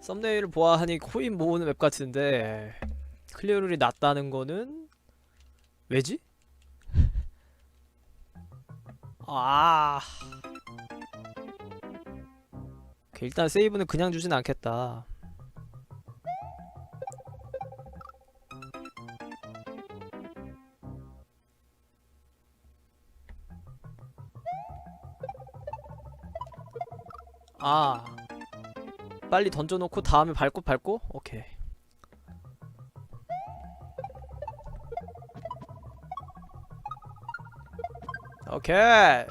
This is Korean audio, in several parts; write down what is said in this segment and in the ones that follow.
썸네일을 보아하니 코인 모으는 맵 같은데 클리어율이 낮다는 거는 왜지? 아 일단 세이브는 그냥 주진 않겠다 아. 빨리 던져놓고 다음에 밟고 밟고? 오케이. 오케이.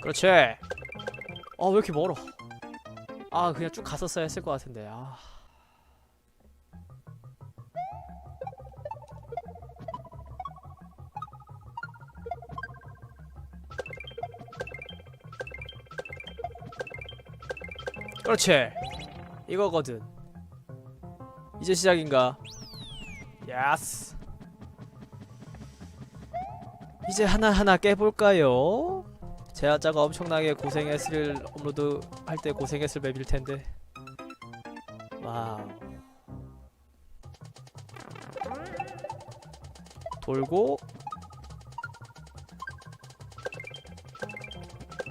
그렇지. 아왜 이렇게 멀어? 아 그냥 쭉 갔었어야 했을 것 같은데. 아 그렇지. 이거거든. 이제 시작인가? 야스 이제 하나하나 깨볼까요? 제아자가 엄청나게 고생했을 업로드 할 때 고생했을 맵일 텐데. 와우. 돌고.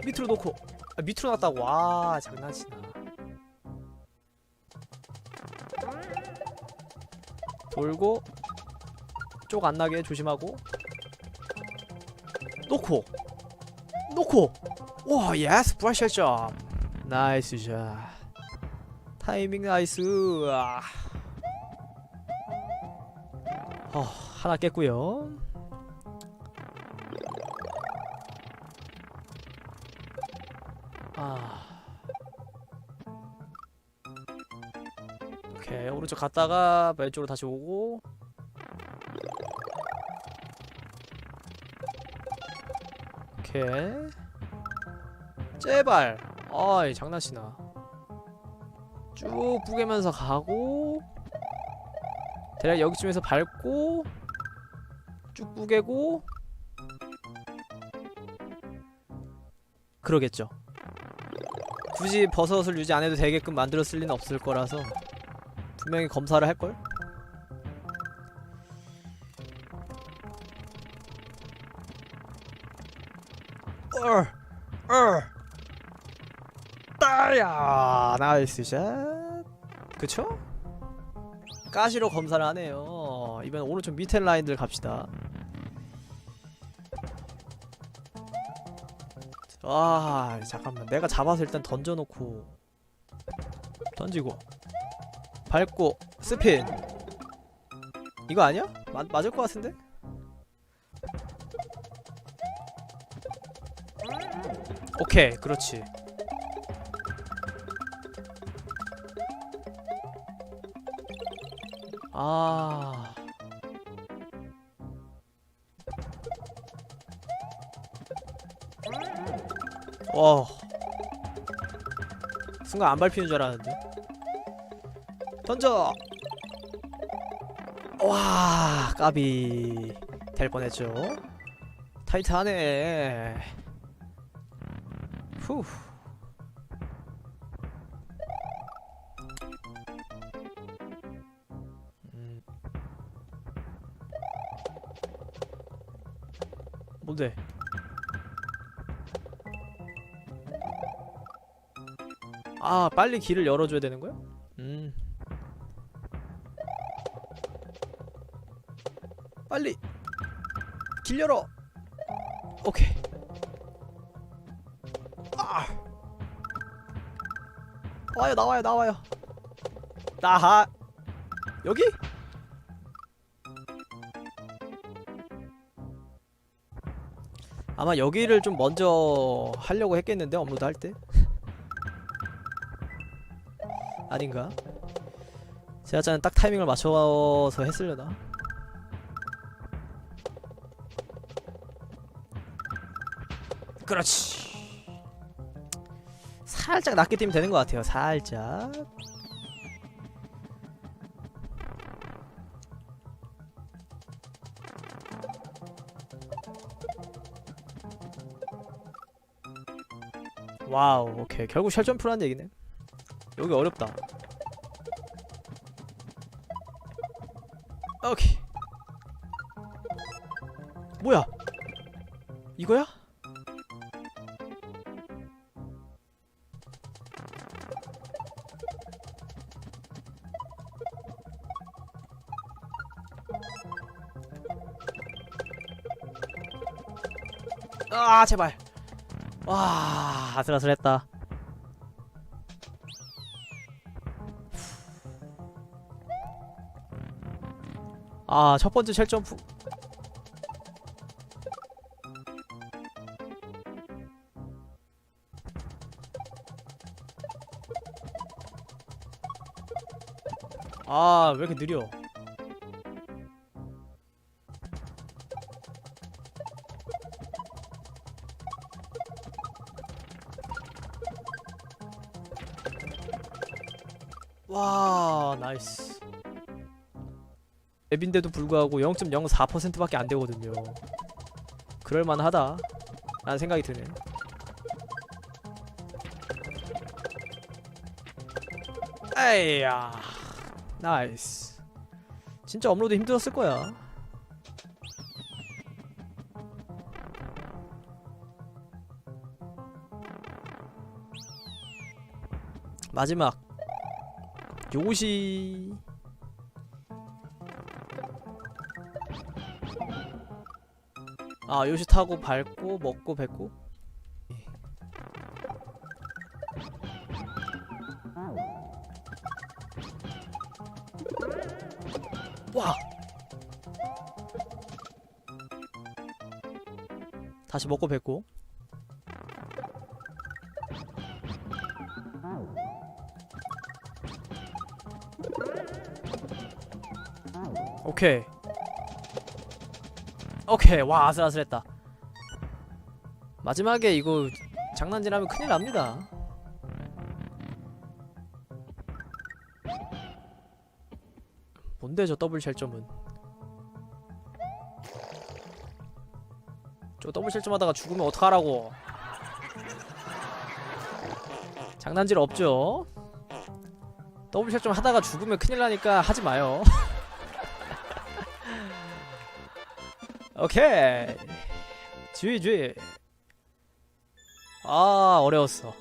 밑으로 놓고. 아, 밑으로 놨다고. 와 장난치나 돌고 쪽 안 나게 조심하고. 놓고. 놓고. 와 예스 브라시 점 나이스 샷. 타이밍 나이스. 아. 어, 하나 깼고요. 아 오케이. 오른쪽 갔다가 왼쪽으로 다시 오고. 오케이. 제발. 아이 장난치나. 쭉 뿌개면서 가고. 대략 여기쯤에서 밟고. 쭉 뿌개고. 그러겠죠. 굳이 버섯을 유지 안 해도 되게끔 만들었을 리는 없을 거라서 분명히 검사를 할걸? 얼! 얼! 따야! 나이스 샷! 그쵸? 가시로 검사를 하네요 이번 오른쪽 밑에 라인들 갑시다 아 잠깐만 내가 잡아서 일단 던져놓고 던지고 밟고 스핀 이거 아니야? 맞, 맞을 것 같은데? 오케이 그렇지 아 와. 순간 안 밟히는 줄 알았는데. 던져. 와, 까비. 될 뻔했죠. 타이트하네. 후. 음. 뭔데? 아 빨리 길을 열어줘야 되는 거야? 빨리 길 열어 오케이 아 와요 나와요 나와요 나하 여기? 아마 여기를 좀 먼저 하려고 했겠는데 업로드 할 때? 아닌가? 제아짜는 딱 타이밍을 맞춰서 했으려나? 그렇지. 살짝 낮게 뛰면 되는 것 같아요 살짝. 와우 오케이. 결국 쉘 점프라는 얘기네. 여기 어렵다. 오케이. 뭐야? 이거야? 아 제발. 와. 아슬아슬했다. 아 첫 번째 쉘 점프. 아왜 이렇게 느려 와 나이스. 앱인데도 불구하고 0.04%밖에 안 되거든요. 그럴만하다. 라는 생각이 드네. 에이야 나이스. 진짜 업로드 힘들었을 거야. 마지막 요시. 아 요시 타고 밟고 먹고 뱉고? 와! 다시 먹고 뱉고 오케이. 오케이. 와 아슬아슬했다. 마지막에 이거 장난질하면 큰일 납니다. 뭔데 저 더블 쉘점은? 저 더블 쉘점 하다가 죽으면 어떡하라고? 장난질 없죠? 더블 쉘점 하다가 죽으면 큰일 나니까 하지 마요 오케이. GG 아 어려웠어